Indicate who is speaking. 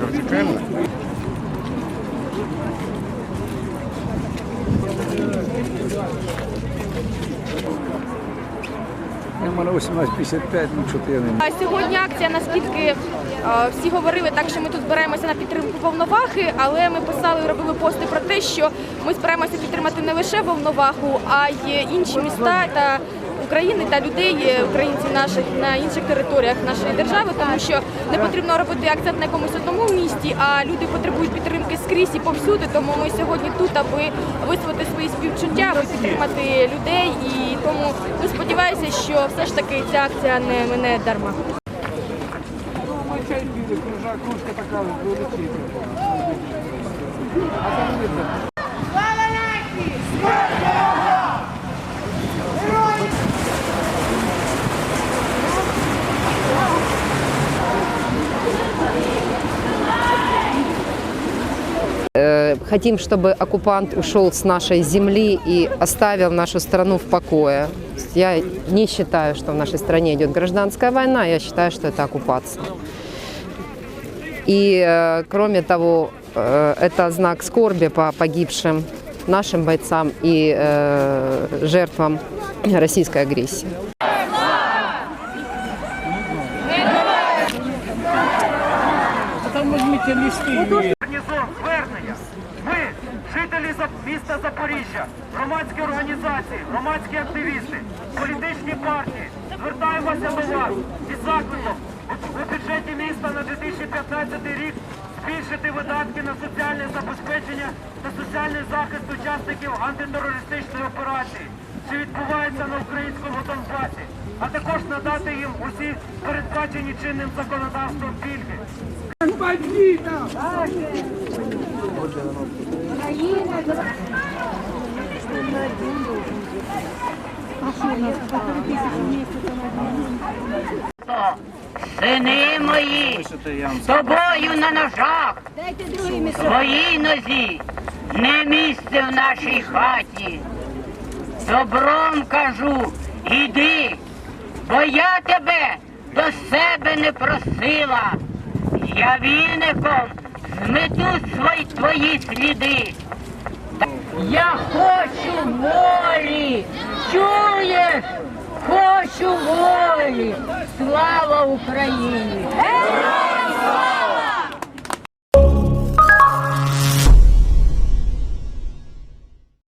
Speaker 1: Вертикально? 1855, ну що я не
Speaker 2: А сьогодні акція, наскільки е, всі говорили, так що ми тут збираємося на підтримку волновахи, але ми писали, і робили пости про те, що ми збираємося підтримати не лише волноваху, а й інші міста та. України та людей, е, українців наших на інших територіях нашої держави, тому що не потрібно робити акцент на якомусь одному місті, а люди потребують підтримки скрізь і повсюди. Тому ми сьогодні тут, аби висловити свої співчуття, аби підтримати людей. І тому ми сподіваємося, що все ж таки ця акція не мине дарма.
Speaker 1: кружка така
Speaker 3: Э, Хотим, чтобы оккупант ушел с нашей земли и оставил нашу страну в покое. Я не считаю, что в нашей стране идет гражданская война, я считаю, что это оккупация. И, э, кроме того, э, это знак скорби по погибшим нашим бойцам и э, жертвам российской агрессии.
Speaker 4: Гарнізон звернення. Ми, жителі міста Запоріжжя, громадські організації, громадські активісти, політичні партії, звертаємося до вас із закликом у- бюджеті міста на 2015 рік збільшити видатки на соціальне забезпечення та соціальний захист учасників антитерористичної операції, що відбувається на українському Донбасі, а також надати їм усі передбачені чинним законодавством пільги.
Speaker 5: Сини мої, тобою на ножах, твоїй нозі, не місце в нашій хаті. Добром кажу, іди, бо я тебе до себе не просила. Я віником змету свої твої сліди. Я хочу волі, чуєш? Хочу волі. Слава Україні!